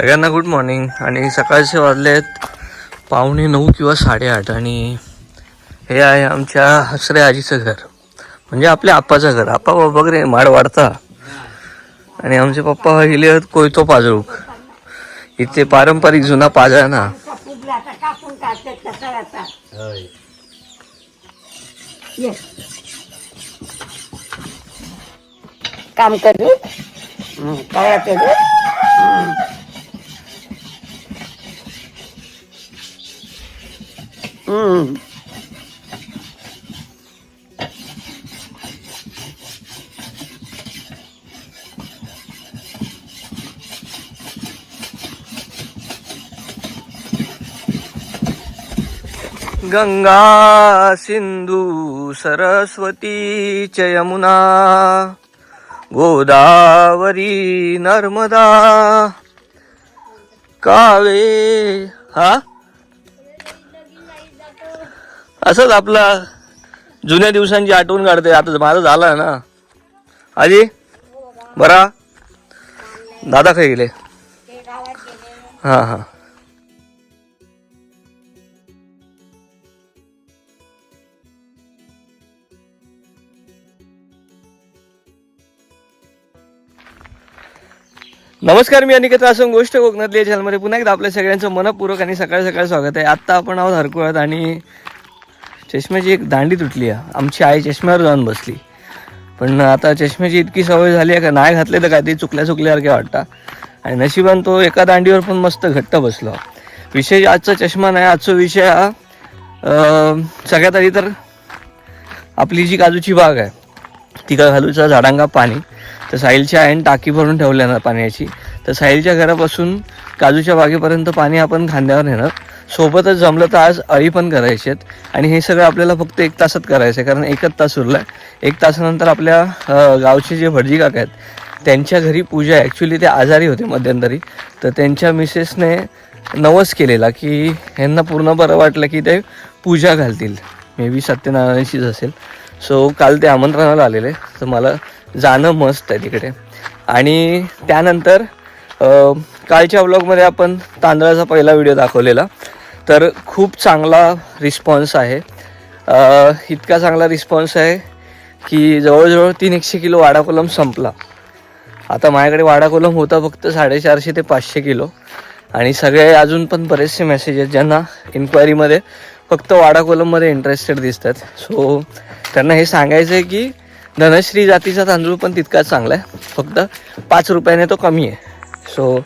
सगळ्यांना good morning आणि सकाळचे वाजले आहेत पावणे नऊ किंवा साडेआठ. आणि हे आहे आमच्या हसरे आजीचं घर. म्हणजे आपल्या आप्पाचं घर. आप्पा वगैरे माड वाढता. आणि आमचे पप्पा गेले आहेत कोयतो पाजरूक इथे पारंपरिक जुना पाजा ना. काम करू? काय करू गंगा सिंधू सरस्वती च यमुना गोदावरी नर्मदा कावे हा? असंच आपला जुन्या दिवसांची आठवण काढते. आता माझं झालं ना. आजी बरा? दादा खाई गेले. हा हा. नमस्कार मी अनिकेत असून गोष्ट कोकणातली या चॅनलमध्ये पुन्हा एकदा आपल्या सगळ्यांचं मनपूर्वक आणि सकाळी सकाळी स्वागत आहे. आत्ता आपण आहोत हरकुळात आणि चष्म्याची एक दांडी तुटली आहे. आमची आई चष्म्यावर जाऊन बसली. पण आता चष्म्याची इतकी सवय झाली आहे का नाही घातले तर काय ते चुकल्या चुकल्यासारखे वाटतं. आणि नशिबान तो एका दांडीवर पण मस्त घट्ट बसलो. विषय आजचा चष्मा नाही आजचा विषय हा सगळ्यात आधी तर आपली जी काजूची बाग आहे तिकडं घालूचा झाडांगा पाणी. तर साहिलच्या आईन टाकी भरून ठेवल्या ना पाण्याची. तर साहिलच्या घरापासून काजूच्या बागेपर्यंत पाणी आपण खांद्यावर नेणार. सोबतच जमलं तर आज अळी पण करायची आहेत आणि हे सगळं आपल्याला फक्त एक तासात करायचं आहे कारण एकच तास उरला. आहे एक तासानंतर आपल्या गावचे जे भटजी काका आहेत त्यांच्या घरी पूजा आहे. ॲक्च्युली ते आजारी होते मध्यंतरी. तर त्यांच्या मिसेसने नवस केलेला की ह्यांना पूर्ण बरं वाटलं की ते पूजा घालतील. मे बी सत्यनारायणचीच असेल. सो काल ते आमंत्रणाला आलेले. तर मला जाणं मस्त आहे तिकडे. आणि त्यानंतर कालच्या ब्लॉगमध्ये आपण तांदळाचा पहिला व्हिडिओ दाखवलेला. तर खूप चांगला रिस्पॉन्स आहे. इतका चांगला रिस्पॉन्स आहे की जवळजवळ तीन एकशे किलो वाडा कोलम संपला. आता माझ्याकडे वाडा कोलम होता फक्त साडेचारशे ते पाचशे किलो. आणि सगळे अजून पण बरेचसे मेसेज आहेत ज्यांना इन्क्वायरीमध्ये फक्त वाडा कोलममध्ये इंटरेस्टेड दिसतात. सो त्यांना हे सांगायचं आहे की धनश्री जातीचा तांदूळ पण तितकाच चांगला आहे. फक्त पाच रुपयाने तो कमी आहे. सो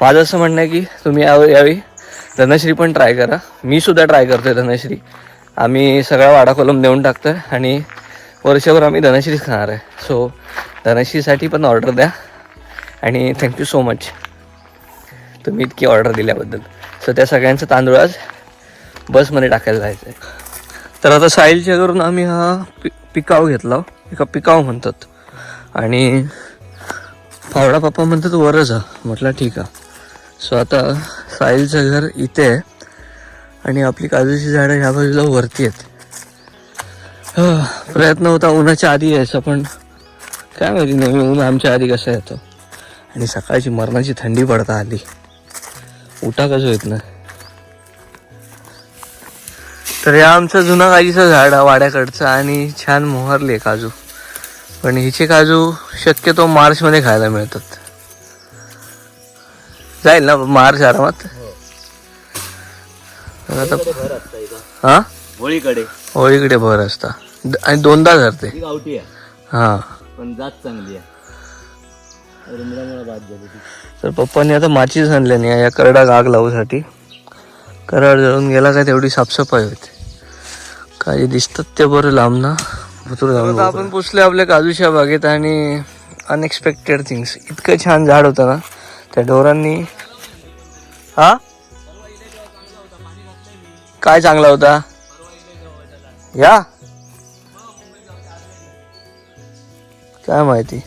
माझं असं म्हणणं आहे की तुम्ही यावेळी यावेळी धनश्री पण ट्राय करा. मी सुद्धा ट्राय करतो आहे धनश्री. आम्ही सगळा वाडा कोलम देऊन टाकतो आहे आणि वर्षभर आम्ही धनश्रीच खाणार आहे. सो धनश्रीसाठी पण ऑर्डर द्या आणि थँक्यू सो मच तुम्ही इतकी ऑर्डर दिल्याबद्दल. सो त्या सगळ्यांचं तांदूळ आज बसमध्ये टाकायला जायचं आहे तर आता साहिलच्या करून आम्ही हा पि पिकाव घेतला हो. एका पिकाव म्हणतात. आणि फावडा पप्पा म्हणतात वरच हा म्हटलं ठीक आहे. सो आता साहिलचं घर इथे आहे. आणि आपली काजूची झाडं ह्या बाजूला वरती आहेत. प्रयत्न होता उन्हाच्या आधी यायचा पण काय माहिती नेहमी ऊन आमच्या आधी कसं येतो. आणि सकाळची मरणाची थंडी पडता आली. उठा कसं येत ना तर या आमचं जुना काजीचं झाड आहे वाड्याकडचं आणि छान मोहरले काजू. पण हिचे काजू शक्यतो मार्चमध्ये खायला मिळतात. जाईल ना मार्च आरामात? आता हा? होळीकडे होळीकडे भर असता. द- आणि दोनदा धरते. ती गावठी आहे. हा. पण जात चांगली आहे. रुमरामुळे बाद झाली ती. तर पप्पांनी आता माचीच आणल्या नाही. या करडा आग लावूसाठी. कराड जळून गेला काय तेवढी साफसफाई होते. काही दिसतात ते बरं लांब ना. भुतूर लांब आपण पुसले आपल्या काजूच्या बागेत आणि अनएक्सपेक्टेड थिंग्स इतकं छान झाड होतं ना. त्या ढोरांनी? हा? काय चांगला होता? या? काय माहिती?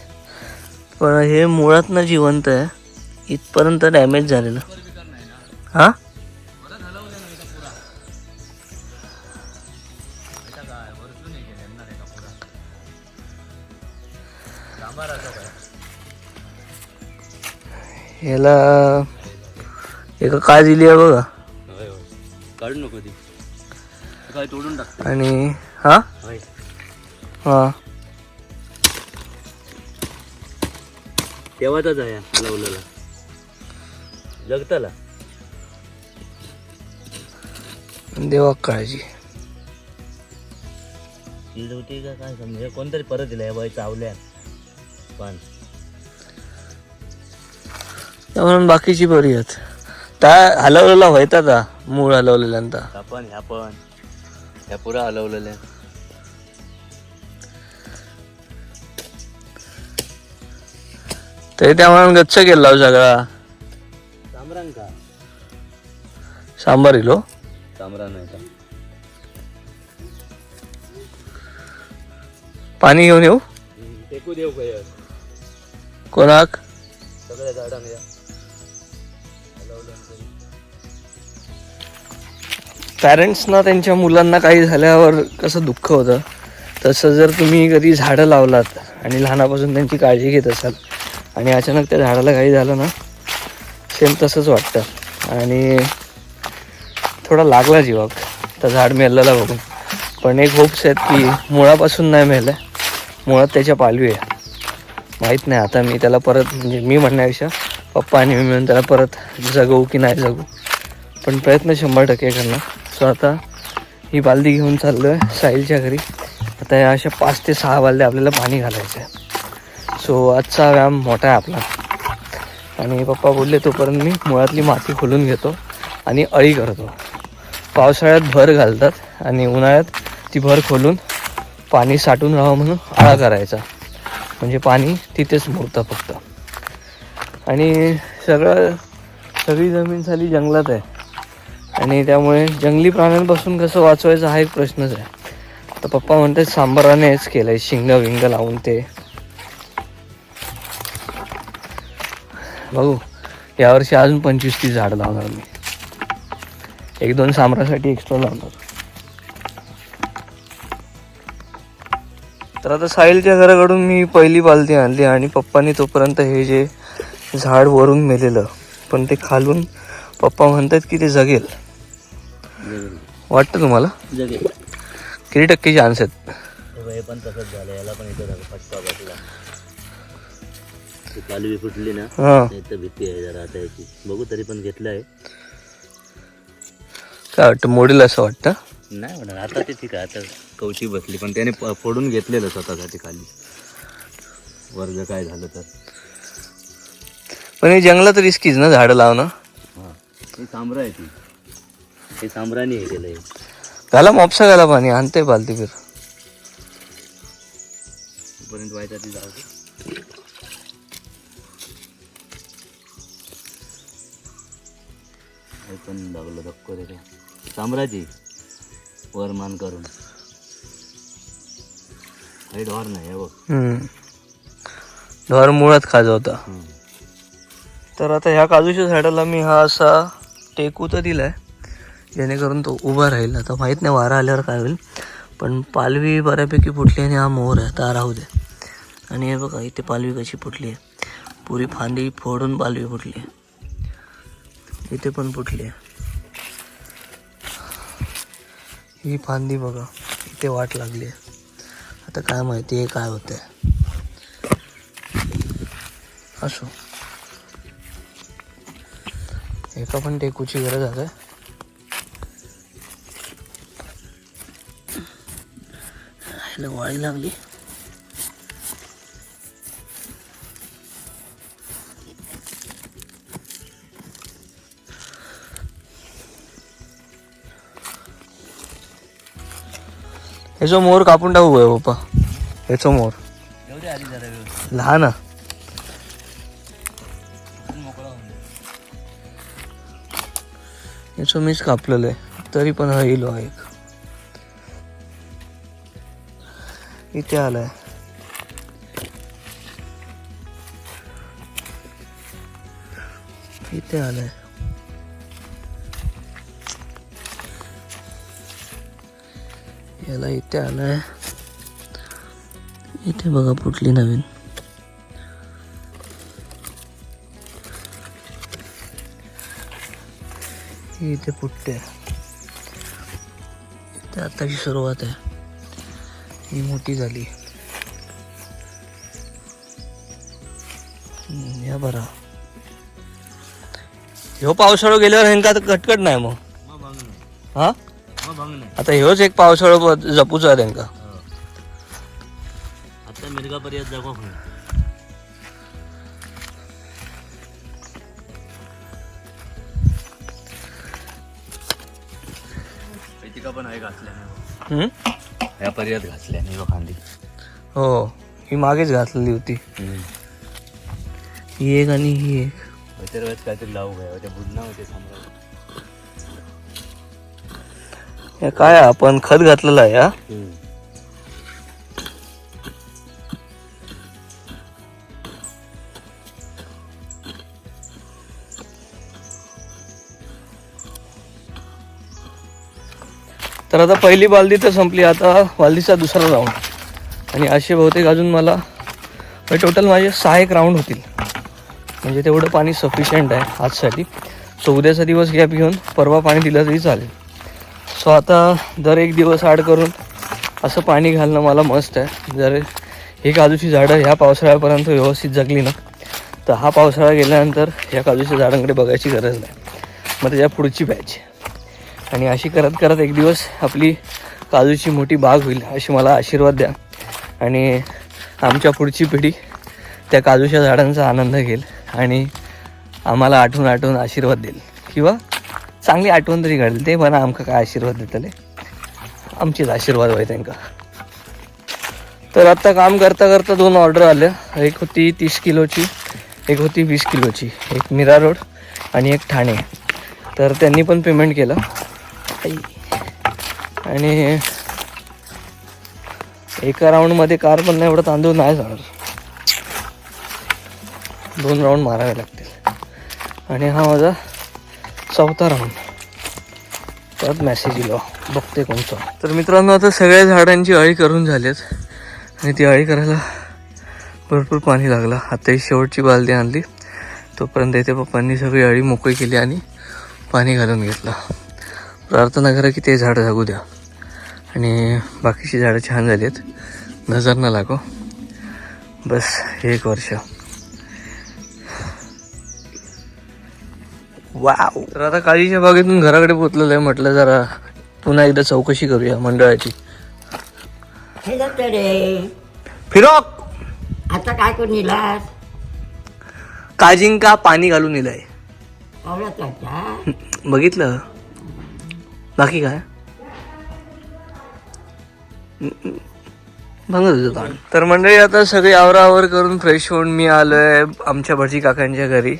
पण हे मुळात ना जिवंत आहे. इथपर्यंत डॅमेज झालेलं. हा? ह्याला एका काय दिली आहे बघा. काढू नको ती. काय तोडून टाक. आणि हा? हा. तेव्हाचाच आहे लावलेला. जगताला. देवा काळजी. होती का काय समजा? कोणतरी परत दिला या बाई चावल्या. पण. म्हणून बाकीची बरी आहेत. त्या हलवलेला व्हायचा का मूळ हलवलेल्यांचा ह्या पण ह्या पण. ह्या पुरा हलवलेल्या तरी त्या म्हणून गच्च केला हो सगळा. तामरान का? सांबार इलो. तामरा नाही का? पाणी घेऊन येऊ? टेकू देऊ काय कोणाक? सगळ्या झाडांना पॅरेंट्सना त्यांच्या मुलांना काही झाल्यावर कसं दुःख होतं? तसं जर तुम्ही कधी झाडं लावलात आणि लहानापासून त्यांची काळजी घेत असाल आणि अचानक त्या झाडाला काही झालं ना सेम तसंच वाटतं. आणि थोडा लागला जीवाक. तर झाड मेललेला बघून. पण एक होप्स आहेत की मुळापासून नाही मेलं मुळात त्याच्या पालवी आहे. माहीत नाही. आता मी त्याला परत म्हणजे मी म्हणण्यापेक्षा पप्पा आणि मी मिळून त्याला परत जगवू की नाही जगू. पण प्रयत्न शंभर टक्के करणार. सो आता ही बालदी घेऊन चाललो आहे साहिलच्या घरी. आता या अशा पाच ते सहा बालद्या आपल्याला पाणी घालायचं आहे सो आजचा व्यायाम मोठा आहे आपला. आणि पप्पा बोलले तोपर्यंत मी मुळातली माती खोलून घेतो आणि अळी करतो. पावसाळ्यात भर घालतात आणि उन्हाळ्यात ती भर खोलून पाणी साठून राहावं म्हणून आळा करायचा. म्हणजे पाणी तिथेच मुरतं फक्त. आणि सगळं सगळी जमीन झाली जंगलात आहे. आणि त्यामुळे जंगली प्राण्यांपासून कसं वाचवायचं हा एक प्रश्नच आहे. तर पप्पा म्हणतात सांबारानेच केलं आहे शिंग विंग लावून ते. बघू यावर्षी अजून पंचवीस तीस झाडं लावणार मी. एक दोन सांबरासाठी एक्स्ट्रा लावणार. तर आता साहिलच्या घराकडून मी पहिली बालदी आणली आणि पप्पानी तोपर्यंत हे जे झाड वरून मेलेलं पण ते खालून पप्पा म्हणतात की ते जगेल. वाटतं तुम्हाला? जगेल. किती टक्के चान्स आहेत? हे पण तसंच झालं याला पण इथं फटका बसला. ती कालवी फुटली ना हां. तर भीती आहे जरा आता याची. बघू तरी पण घेतलं आहे. काय वाटतं मोडेल असं वाटतं? नाही म्हणा आता ते ठीक आहे आता कवची बसली पण त्याने फोडून घेतलेलं स्वतःसाठी खाली. वर्ग काय झालं तर. पण हे जंगलात रिस्कीच ना झाडं लावणं? हां. हे सांबरा आहे ती. हे सांबराने हे केलं आहे घाला मॉपसा घाला पाणी आणते बालती फिर. पर्यंत व्हायचा ती हे पण लागलं धक्को रे सांबराची वर मान करून. हे ढोर नाही हे बघ. ढोर मुळात खाजवता हम्म. तर आता ह्या काजूच्या झाडाला मी हा असा टेकू तर दिलाय. जेणेकरून तो उभा राहील. आता माहीत नाही वारा आल्यावर काय होईल. पण पालवी बऱ्यापैकी फुटली आणि हा मोर आहे. तर राहू दे. आणि हे बघा इथे पालवी कशी फुटली आहे. पुरी फांदी फोडून पालवी फुटली आहे. इथे पण फुटली आहे. ही फांदी बघा इथे वाट लागली आहे. आता काय माहिती आहे काय होतंय. असो. एका पण टेकूची गरज आहे. ह्याला वाळी लागली. ह्याचं मोर कापून टाकू काय पप्पा. ह्याचं मोर. लहान. याचं मीच कापलेलं आहे तरी पण हा येलो आहे एक. इथे आलाय. इथे आलाय. याला इथे आलाय. इथे बघा फुटली नवीन. ही इथे पुट्टे इथे आताची सुरुवात आहे. ही मोठी झाली. या बरा. ह्यो पावसाळो गेल्यावर तर कटकट नाही मग. हा? आता ह्योच एक पावसाळो जपूचो आहे तेंका. आता मिरगापर्यंत जागो खंय तिका पण आहे घातल्या नाही हम्म? या पर्यंत घातल्या नाही खांदी. हो ही मागेच घातलेली होती. ही एक आणि ही एक. काहीतरी लावू काय बुडणं होते सांभाळ हे काय आपण खत घातलेलं आहे हा. तर आता पहिली बालदी तर संपली. आता बालदीचा दुसरा राऊंड आणि असे बहुतेक अजून मला म्हणजे टोटल माझे सहा एक राऊंड होतील. म्हणजे तेवढं पाणी सफिशियंट आहे आजसाठी. सो उद्याचा दिवस गॅप घेऊन परवा पाणी दिलं तरी चालेल. सो आता दर एक दिवस आड करून असं पाणी घालणं मला मस्त आहे. जर ही काजूची झाडं ह्या पावसाळ्यापर्यंत व्यवस्थित जगली ना तर हा पावसाळा गेल्यानंतर ह्या काजूच्या झाडांकडे बघायची गरज नाही. मग त्याच्या पुढची बॅच आणि अशी करत करत एक दिवस आपली काजूची मोठी बाग होईल अशी मला आशीर्वाद द्या. आणि आमच्या पुढची पिढी त्या काजूच्या झाडांचा आनंद घेईल आणि आम्हाला आठवून आठवून आशीर्वाद देईल. किंवा चांगली आठवण तरी काढेल ते म्हणा आमका काय आशीर्वाद देतले. आमचेच आशीर्वाद होय त्यांका. तर आत्ता काम करता करता दोन ऑर्डर आल्या एक होती तीस किलोची एक होती वीस किलोची. एक मीरा रोड आणि एक ठाणे. तर त्यांनी पण पेमेंट केलं. आई. आणि एका राऊंडमध्ये कार पण नाही एवढं तांदूळ नाही जाणार. दोन राऊंड मारावे लागतील. आणि हा माझा चौथा राऊंड परत मेसेज दिलो. बघते कोणचा तर मित्रांनो आता सगळ्या झाडांची अळी करून झालीत. आणि ती अळी करायला भरपूर पाणी लागलं. आताही शेवटची बालदी आणली. तोपर्यंत इथे पप्पांनी सगळी अळी मोकळी केली आणि पाणी घालून घेतलं. प्रार्थना करा की ते झाडं जगू द्या. आणि बाकीची झाडं छान झाली आहेत नजर न लागो. बस एक वर्ष. वाव. तर आता काळीच्या बागेतून घराकडे पोचलेलं आहे म्हटलं जरा पुन्हा एकदा चौकशी करूया मंडळाची. फिरोक! आता काय करून काजिंका पाणी घालून आता बघितलं. बाकी काय? ताण तर मंडळी आता सगळी आवरावर करून फ्रेश होऊन मी आलोय आमच्या भटजी काकांच्या घरी.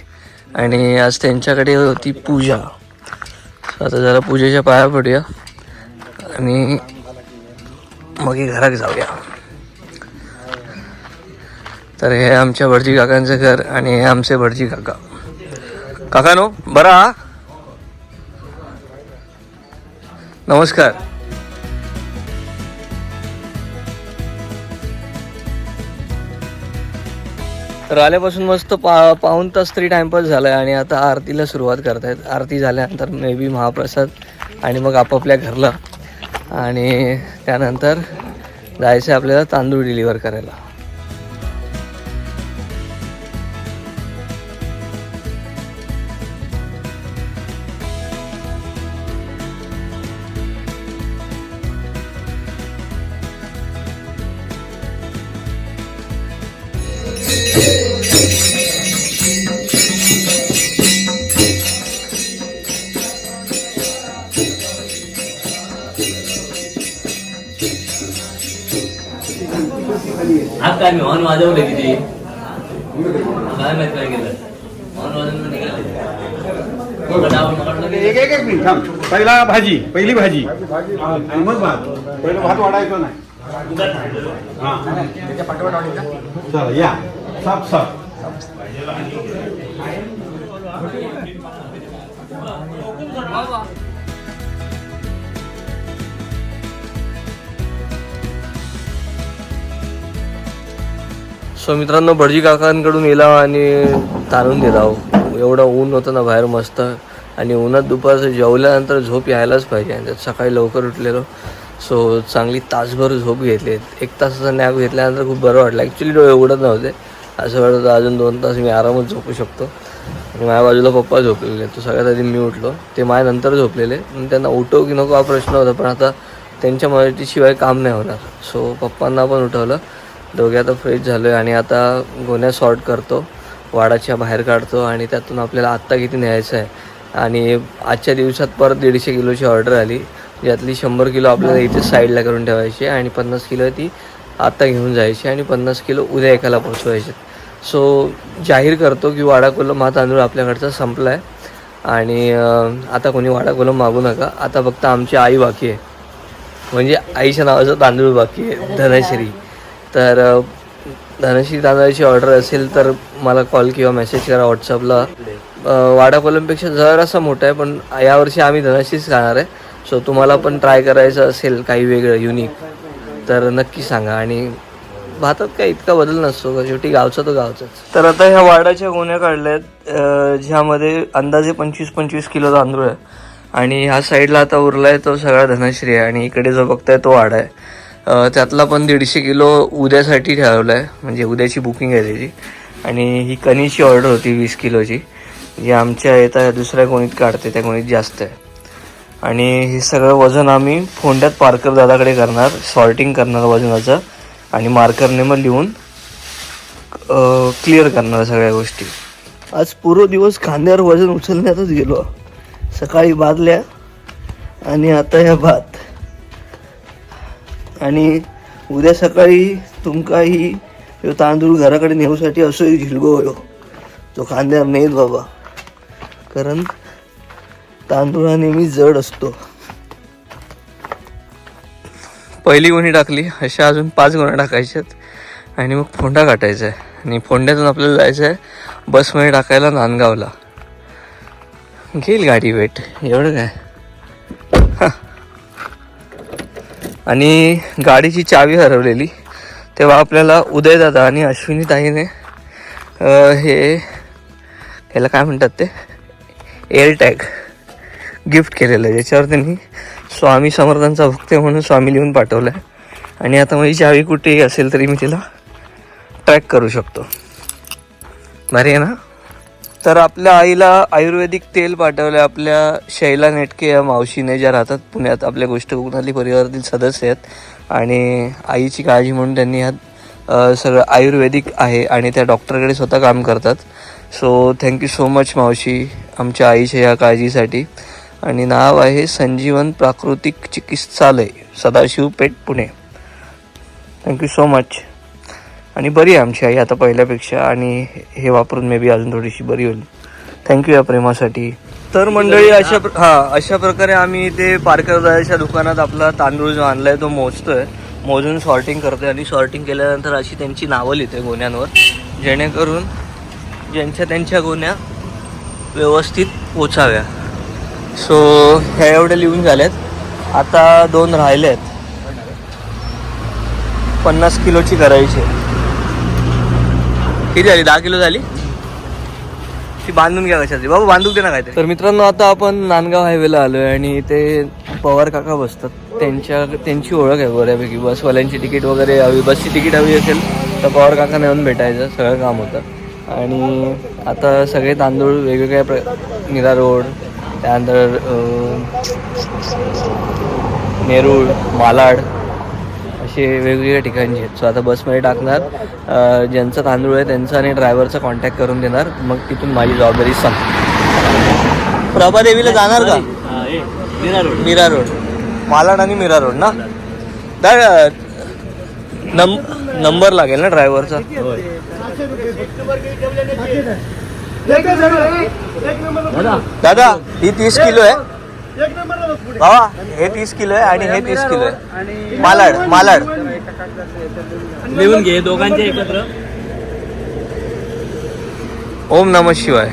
आणि आज त्यांच्याकडे होती पूजा. आता जरा पूजेच्या पाया पडूया. आणि मग घरात जाऊया. तर हे आमच्या भटजी काकांचं घर आणि हे आमचे भटजी काका. काका नो बरा? नमस्कार. तर आल्यापासून मस्त पा पाऊन तास तरी टाइमपास झालाय आणि आता आरतीला सुरुवात करतायत. आरती झाल्यानंतर मे बी महाप्रसाद आणि मग आपापल्या घरला. आणि त्यानंतर जायचं आहे आपल्याला तांदूळ डिलिव्हर करायला. काय मी हॉर्न वाजवले किती? काय माहीत काय केलं? हॉर्न वाजवून निघाले. एक एक एक मिनिट थांब. पहिला भाजी पहिली भाजी. आणि मग भात. पहिलं भात वाढायचो नाही. चला या. साफ साफ सो मित्रांनो भटजी काकांकडून येला आणि तारून दिला हो. एवढं ऊन होतं ना बाहेर मस्त. आणि उन्हात दुपारचं जेवल्यानंतर झोप यायलाच पाहिजे. आणि त्यात सकाळी लवकर उठलेलो. सो चांगली तासभर झोप घेतली. एक तासाचा नॅप घेतल्यानंतर खूप बरं वाटलं. ॲक्च्युली डोळे उघडत नव्हते. असं वाटत अजून दोन तास मी आरामात झोपू शकतो. माझ्या बाजूला पप्पा झोपलेले. तो सगळ्यात आधी मी उठलो. ते माझ्यानंतर झोपलेले. त्यांना उठव की नको हा प्रश्न होता. पण आता त्यांच्या मराठीशिवाय काम नाही होणार. सो पप्पांना पण उठवलं. दोघे आता फ्रेश झालो आहे आणि आता गोण्या सॉर्ट करतो. वाडाच्या बाहेर काढतो आणि त्यातून आपल्याला आत्ता किती न्यायचं आहे. आणि आजच्या दिवसात परत दीडशे किलोची ऑर्डर आली. ज्यातली शंभर किलो आपल्याला इथे साईडला करून ठेवायची आहे आणि पन्नास किलो ती आत्ता घेऊन जायची आणि पन्नास किलो उद्या एकाला पोचवायचे सो जाहीर करतो की वाडा कोलम हा तांदूळ आपल्याकडचा संपला आहे आणि आता कोणी वाडा कोलम मागू नका. आता फक्त आमची आई बाकी आहे. म्हणजे आईच्या नावाचं तांदूळ बाकी आहे. धनश्री. तर धनश्री तांदळाची ऑर्डर असेल तर मला कॉल किंवा मेसेज करा व्हॉट्सअपला वाडा कोलमपेक्षा जरासा मोठा आहे पण यावर्षी आम्ही धनश्रीच खाणार आहे. सो तुम्हाला पण ट्राय करायचं असेल काही वेगळं युनिक तर नक्की सांगा. आणि भातात काय इतका बदल नसतो का शेवटी गावचा तो गावचाच. तर आता ह्या वाडाच्या गोण्या काढल्या आहेत ज्यामध्ये अंदाजे पंचवीस पंचवीस किलो तांदूळ आहे. आणि ह्या साईडला आता उरला आहे तो सगळा धनश्री आहे आणि इकडे जो बघताय तो वाडा आहे. त्यातला पण दीडशे किलो उद्यासाठी ठेवला आहे म्हणजे उद्याची बुकिंग आहे त्याची. आणि ही कनीची ऑर्डर होती वीस किलोची. जी आमच्या येता दुसऱ्या कोणीत काढते त्या कोणीत जास्त आहे. आणि हे सगळं वजन आम्ही फोंड्यात पार्कर दादाकडे करणार सॉर्टिंग करणार वजनाचं. आणि मार्करने मग लिहून क्लिअर करणार सगळ्या गोष्टी. आज पूर्व दिवस खांद्यावर वजन उचलण्यातच गेलो. सकाळी बादल्या आणि आता ह्या भात आणि उद्या सकाळी तुमका ही तांदूळ घराकडे नेऊसाठी असो झिलगो होयो तो खांद्यावर नेत बाबा. कारण तांदूळ हा नेहमी जड असतो. पहिली गोणी टाकली अशा अजून पाच गोण्या टाकायच्यात. आणि मग फोंडा काटायचा आहे आणि फोंड्यातून आपल्याला जायचं आहे बसमध्ये टाकायला नांदगावला. घेईल गाडी वेट. एवढं काय? आणि गाडीची चावी हरवलेली. तेव्हा आपल्याला उदयदादा आणि अश्विनी ताईने हे याला काय म्हणतात ते? एअर टॅग गिफ्ट केलेलं आहे. ज्याच्यावर त्यांनी स्वामी समर्थांचा भक्त म्हणून स्वामी लिहून पाठवलं आहे आणि आता माझी चावी कुठेही असेल तरी मी तिला ट्रॅक करू शकतो. भारी आहे ना? तर आपल्या आईला आयुर्वेदिक तेल पाठवलं आपल्या शैला नेटके या मावशीने ज्या राहतात पुण्यात आपल्या गोष्ट कोकणातली परिवारातील सदस्य आहेत. आणि आईची काळजी म्हणून त्यांनी ह्यात सगळं आयुर्वेदिक आहे आणि त्या डॉक्टरकडे स्वतः काम करतात. सो थँक्यू सो मच मावशी आमच्या आईच्या या काळजीसाठी. आणि नाव आहे संजीवन प्राकृतिक चिकित्सालय Sadashiv Peth Pune. Thank you so much आणि बरी आहे आमची आई आता पहिल्यापेक्षा आणि हे वापरून मे बी अजून थोडीशी बरी होईल. थँक्यू या प्रेमासाठी. तर मंडळी अशा प्र- हा अशा प्रकारे आम्ही ते पारकरदाच्या दुकानात आपला तांदूळ जो आणलाय तो मोजतोय. मोजून सॉर्टिंग करतोय आणि सॉर्टिंग केल्यानंतर अशी त्यांची नावं लिहिते गोण्यांवर. जेणेकरून ज्यांच्या त्यांच्या गोण्या व्यवस्थित पोचाव्या. सो ह्या एवढ्या लिहून झाल्यात. आता दोन राहिले आहेत पन्नास किलोची करायची आहे. किती झाली? दहा किलो झाली? ती बांधून घ्या कशाची बाबा बांधून दे ना काय तर मित्रांनो आता आपण नांदगाव हायवेला आलोय आणि ते पवार काका बसतात. त्यांच्या त्यांची ओळख आहे बऱ्यापैकी. बसवाल्यांची तिकीट वगैरे हवी. बसची तिकीट हवी असेल तर पवार काका येऊन भेटायचं. सगळं काम होतं. आणि आता सगळे तांदूळ वेगवेगळ्या प्र निरा रोड त्यानंतर नेरूळ मालाड असे वेगवेगळ्या ठिकाणचे आहेत. सो आता बसमध्ये टाकणार. अ, ज्यांचा तांदूळ आहे त्यांचा आणि ड्रायव्हरचा कॉन्टॅक्ट करून देणार. मग तिथून माझी जबाबदारी संप प्रभादेवीला जाणार का? मीरा रोड. मालाड आणि मीरा रोड ना? नम नंबर लागेल ना ड्रायव्हरचा दादा ही तीस किलो आहे. बाबा हे तीस किलो आहे आणि हे तीस किलो आहे. मालाड मालाड. लिहून घे दोघांचे एकत्र. ओम नम शिवाय.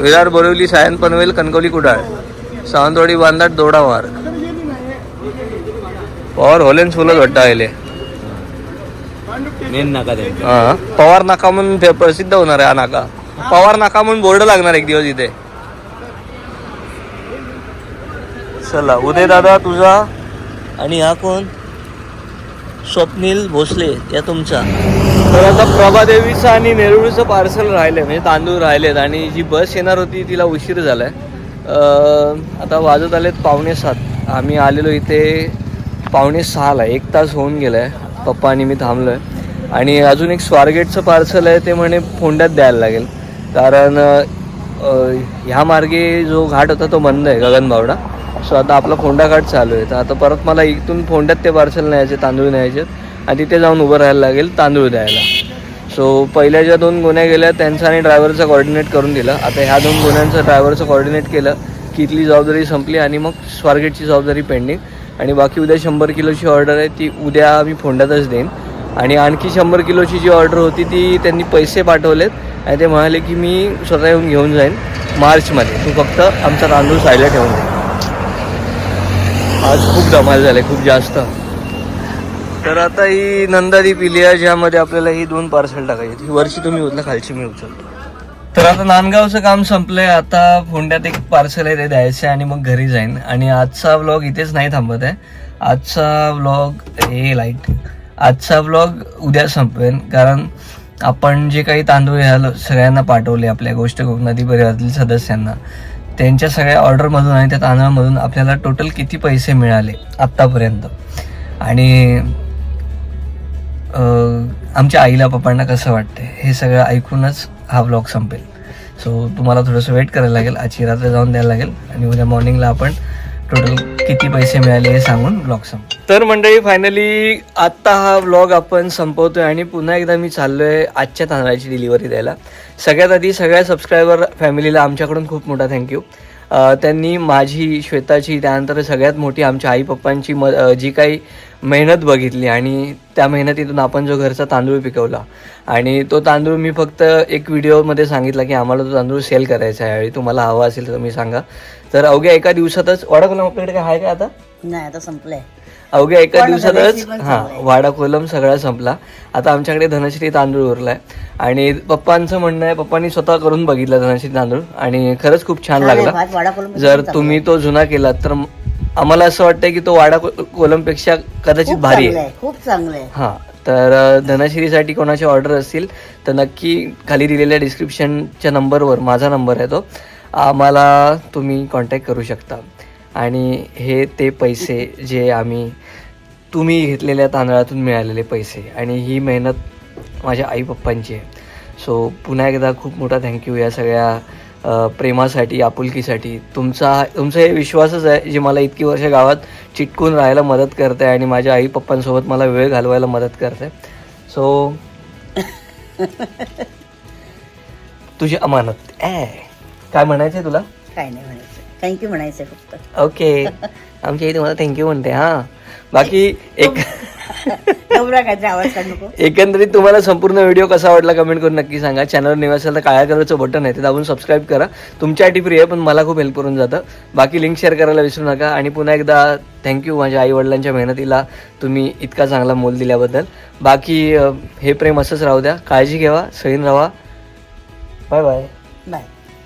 विरार बोरिवली सायन पनवेल कणकवली कुडाळ. सावंतवाडी बांधाट दोडा मार्ग पवार होलेन फुलं घट्ट आले मेन नाका हा पवार नाका म्हणून प्रसिद्ध होणार आहे हा नाका. पवार नाका म्हणून बोर्ड लागणार एक दिवस इथे. चला उदय दादा तुझा? आणि हा कोण? स्वप्नील भोसले या तुमचा. तर आता प्रभादेवीचं आणि नेरुळचं पार्सल राहिले म्हणजे तांदूळ राहिलेत आणि जी बस येणार होती तिला उशीर झालाय. अं, आता वाजत आलेत पावणे सात. आम्ही आलेलो इथे पावणे सहाला एक तास होऊन गेलाय. पप्पा आणि मी थांबलोय. आणि अजून एक स्वारगेटचं पार्सल आहे ते म्हणे फोंड्यात द्यायला लागेल. कारण ह्या मार्गे जो घाट होता तो बंद आहे गगनबावडा. सो आता आपला फोंडा घाट चालू आहे. तर आता परत मला इथून फोंड्यात ते पार्सल न्यायचे तांदूळ न्यायचे आणि तिथे जाऊन उभं राहायला लागेल तांदूळ द्यायला. सो पहिल्या ज्या दोन गुन्ह्या गेल्या त्यांचा आणि ड्रायव्हरचं कॉर्डिनेट करून दिलं. आता ह्या दोन गुन्ह्यांचं ड्रायव्हरचं कॉर्डिनेट केलं की इथली जबाबदारी संपली आणि मग स्वारगेटची जबाबदारी पेंडिंग आणि बाकी उद्या शंभर किलोची ऑर्डर आहे ती उद्या मी फोंड्यातच देईन. आणि आणखी शंभर किलोची जी ऑर्डर होती ती त्यांनी पैसे पाठवलेत. आणि ते म्हणाले की मी स्वतः येऊन घेऊन जाईन मार्चमध्ये. तू फक्त आमचा तांदूळ सायला ठेवून दे आज खूप धमाल झाले खूप जास्त. तर आता ही नंदादीप इलिया ज्यामध्ये आपल्याला ही दोन पार्सल टाकायची ही वरची तुम्ही उचला खालची मी उचलतो. तर आता नांदगावचं काम संपलंय. आता फोंड्यात एक पार्सल आहे ते द्यायचं आहे आणि मग घरी जाईन. आणि आजचा व्लॉग इथेच नाही थांबत आहे. आजचा व्लॉग हे लाइट आजचा व्लॉग उद्या संपवेन कारण आपण जे काही तांदूळ ह्या सगळ्यांना पाठवले आपल्या गोष्ट नदी परिवारातील सदस्यांना. त्यांच्या सगळ्या ऑर्डरमधून आणि त्या तांदळामधून आपल्याला टोटल किती पैसे मिळाले आत्तापर्यंत? आणि आमच्या आईला पप्पांना कसं वाटतंय? हे सगळं ऐकूनच हा ब्लॉग संपेल. सो तुम्हाला थोडंसं वेट करायला लागेल. आजची रात्र जाऊन द्यायला लागेल. आणि उद्या मॉर्निंगला आपण टोटल किती पैसे मिळाले हे सांगून ब्लॉग संप तर मंडळी फायनली आत्ता हा ब्लॉग आपण संपवतोय आणि पुन्हा एकदा मी चाललोय आजच्या तांदळाची डिलिव्हरी द्यायला. सगळ्यात आधी सगळ्या सबस्क्रायबर फॅमिलीला आमच्याकडून खूप मोठा थँक्यू त्यांनी माझी श्वेताची त्यानंतर सगळ्यात मोठी आमच्या आई पप्पांची म जी काही मेहनत बघितली आणि त्या मेहनतीतून आपण जो घरचा तांदूळ पिकवला. आणि तो तांदूळ मी फक्त एक व्हिडिओमध्ये सांगितला की आम्हाला तो तांदूळ सेल करायचा आहे. आणि तुम्हाला हवा असेल तर तुम्ही सांगा. तर अवघ्या एका दिवसातच वडा कोलम आपल्याकडे काय आहे का आता? नाही आता संपलंय. अवघ्या एका दिवसातच हा. वाडा कोलम सगळा संपला. आता आमच्याकडे धनश्री तांदूळ उरलाय. आणि पप्पांचं म्हणणं आहे पप्पांनी स्वतः करून बघितलं धनश्री तांदूळ. आणि खरंच खूप छान लागला. जर तुम्ही तो जुना केलात तर आम्हाला असं वाटतंय की तो वाडा कोलमपेक्षा कदाचित भारी आहे. खूप चांगलं आहे हां तर धनश्रीसाठी कोणाचे ऑर्डर असतील तर नक्की खाली दिलेल्या डिस्क्रिप्शनच्या नंबरवर माझा नंबर आहे तो आम्हाला तुम्ही कॉन्टॅक्ट करू शकता. आणि हे ते पैसे जे आम्ही तुम्ही घेतलेल्या तांदळातून मिळालेले पैसे. आणि ही मेहनत माझ्या आई पप्पांची आहे. सो पुन्हा एकदा खूप मोठा थँक्यू या सगळ्या प्रेमासाठी आपुलकीसाठी. तुमचा तुमचा हे विश्वासच आहे जे मला इतकी वर्ष गावात चिटकून राहायला मदत करते आणि माझ्या आई पप्पांसोबत मला वेळ घालवायला मदत करते. सो तुझी अमानत. ए काय म्हणायचं तुला? काय नाही म्हणायचं. थँक्यू म्हणायचं फक्त. ओके आमच्या इथे मला थँक्यू म्हणते हां. बाकी एक एकंदरीत तुम्हाला संपूर्ण व्हिडिओ कसा वाटला कमेंट करून नक्की सांगा. चॅनलवर नवीन असेल तर काळ्या कलरचं बटन आहे ते दाबून सबस्क्राईब करा. तुमच्यासाठी फ्री आहे पण मला खूप हेल्प करून जातं. बाकी लिंक शेअर करायला विसरू नका. आणि पुन्हा एकदा थँक्यू माझ्या आई वडिलांच्या मेहनतीला तुम्ही इतका चांगला मोल दिल्याबद्दल. बाकी हे प्रेम असंच राहू द्या. काळजी घ्यावा सैन राहा बाय बाय बाय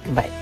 बाय